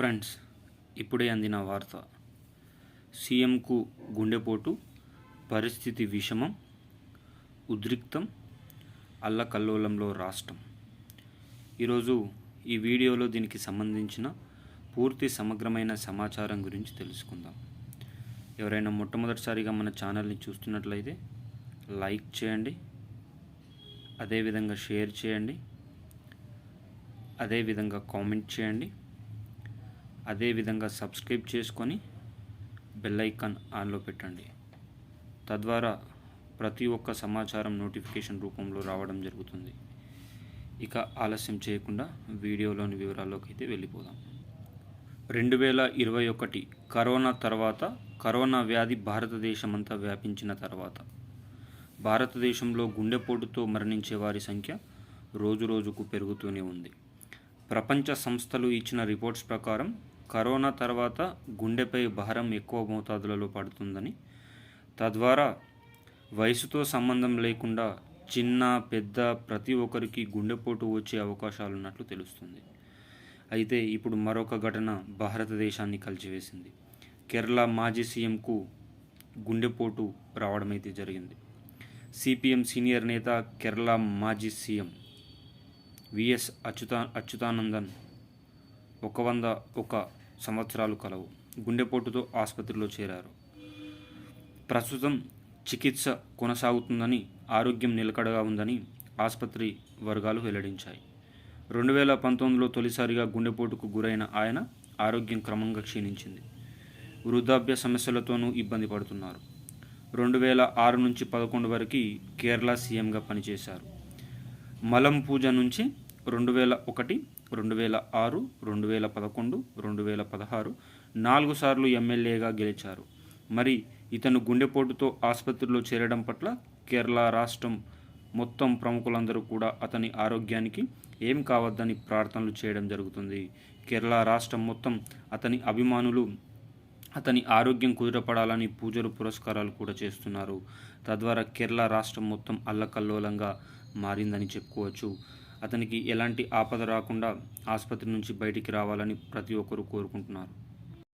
Friends ఇప్పుడే అందిన వార్త. సీఎంకు గుండెపోటు పరిస్థితి విషమం ఉద్రిక్తం అల్లకల్లోలంలో రాష్ట్రం. ఈరోజు ఈ వీడియోలో దీనికి సంబంధించిన పూర్తి సమగ్రమైన సమాచారం గురించి తెలుసుకుందాం. ఎవరైనా మొట్టమొదటిసారిగా మన ఛానల్ని చూస్తున్నట్లయితే లైక్ చేయండి అదేవిధంగా షేర్ చేయండి అదేవిధంగా కామెంట్ చేయండి. అదేవిధంగా సబ్స్క్రైబ్ చేసుకొని బెల్ ఐకాన్ ఆన్లో పెట్టండి. తద్వారా ప్రతి ఒక్క సమాచారం నోటిఫికేషన్ రూపంలో రావడం జరుగుతుంది. ఇక ఆలస్యం చేయకుండా వీడియోలోని వివరాల్లోకి అయితే వెళ్ళిపోదాం. రెండు వేల ఇరవై ఒకటి కరోనా తర్వాత కరోనా వ్యాధి భారతదేశమంతా వ్యాపించిన తర్వాత భారతదేశంలో గుండెపోటుతో మరణించే వారి సంఖ్య రోజురోజుకు పెరుగుతూనే ఉంది. ప్రపంచ సంస్థలు ఇచ్చిన రిపోర్ట్స్ ప్రకారం కరోనా తర్వాత గుండెపై భారం ఎక్కువ మోతాదులలో పడుతుందని తద్వారా వయసుతో సంబంధం లేకుండా చిన్న పెద్ద ప్రతి ఒక్కరికి గుండెపోటు వచ్చే అవకాశాలు ఉన్నట్లు తెలుస్తుంది. అయితే ఇప్పుడు మరొక ఘటన భారతదేశాన్ని కలిచివేసింది కేరళ మాజీ సీఎంకు గుండెపోటు రావడం అయితే జరిగింది. సిపిఎం సీనియర్ నేత కేరళ మాజీ సీఎం విఎస్ అచ్యుతా అచ్యుతానందన్ ఒక వంద ఒక సంవత్సరాలు కలవు. గుండెపోటుతో ఆసుపత్రిలో చేరారు. ప్రస్తుతం చికిత్స కొనసాగుతుందని ఆరోగ్యం నిలకడగా ఉందని ఆసుపత్రి వర్గాలు వెల్లడించాయి. రెండు వేల పంతొమ్మిదిలో తొలిసారిగా గుండెపోటుకు గురైన ఆయన ఆరోగ్యం క్రమంగా క్షీణించింది. వృద్ధాప్య సమస్యలతోనూ ఇబ్బంది పడుతున్నారు. రెండు వేల ఆరు నుంచి పదకొండు వరకు కేరళ సీఎంగా పనిచేశారు. మలం పూజ నుంచి రెండు వేల ఒకటి రెండు వేల ఆరు రెండు వేల పదకొండు రెండు వేల పదహారు నాలుగు సార్లు ఎమ్మెల్యేగా గెలిచారు. మరి ఇతను గుండెపోటుతో ఆసుపత్రిలో చేరడం పట్ల కేరళ రాష్ట్రం మొత్తం ప్రముఖులందరూ కూడా అతని ఆరోగ్యానికి ఏం కావద్దని ప్రార్థనలు చేయడం జరుగుతుంది. కేరళ రాష్ట్రం మొత్తం అతని అభిమానులు అతని ఆరోగ్యం కుదిరపడాలని పూజలు పురస్కారాలు కూడా చేస్తున్నారు. తద్వారా కేరళ రాష్ట్రం మొత్తం అల్లకల్లోలంగా మారిందని చెప్పుకోవచ్చు. అతనికి ఎలాంటి ఆపద రాకుండా ఆసుపత్రి నుంచి బయటికి రావాలని ప్రతి ఒక్కరూ కోరుకుంటున్నారు.